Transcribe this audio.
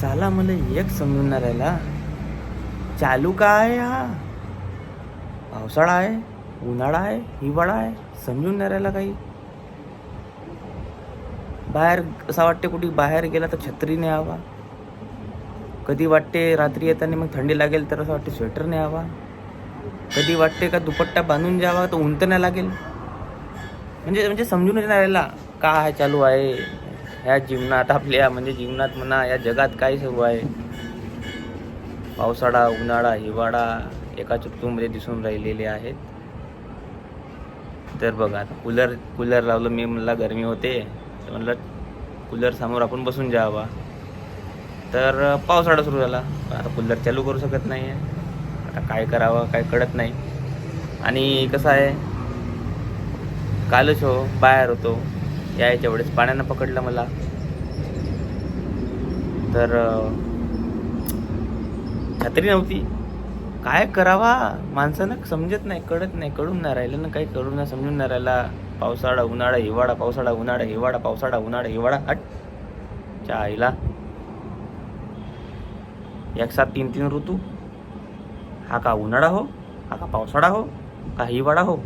साला मला एक समजून नाही राहिला चालू का आहे हा? पावसाळा आहे उन्हाळा आहे हिवाळा आहे समजून नाही राहिला काही. बाहेर असं वाटते कुठे बाहेर गेला तर छत्री हवा. कधी वाटते रात्री येताना मग थंडी लागेल तर असं वाटते स्वेटर हवा. कधी वाटते का दुपट्टा बांधून जावा तर उंत नाही लागेल. म्हणजे म्हणजे समजून नाही राहिला काय चालू आहे. ह्या जीवनात आपल्या म्हणजे जीवनात म्हणा या जगात काय सुरू आहे. पावसाळा उन्हाळा हिवाळा एका चुटकीमध्ये दिसून राहिलेले आहेत. तर बघा कूलर कूलर लावलं मी म्हणला गरमी होते. तर म्हणलं कूलर समोर आपण बसून जावा. तर पावसाळा सुरू झाला. आता कूलर चालू करू शकत नाही आहे आता काय करावं काय कळत नाही. आणि कसं आहे? कालच हो बाहेर होतो. यायच्या वेळेस पाण्यानं पकडलं मला. तर छत्री नव्हती. काय करावा? माणसानं समजत नाही कळत नाही. कळून नाही राहिलं ना काही कळून नाही समजून नाही राहिला. पावसाळा उन्हाळा हिवाळा पावसाळा उन्हाळा हिवाळा पावसाळा उन्हाळा हिवाळा. हट. च्या आईला एक साथ तीन तीन ऋतू. हा का उन्हाळा हो? हा का पावसाळा हो? का हिवाळा हो?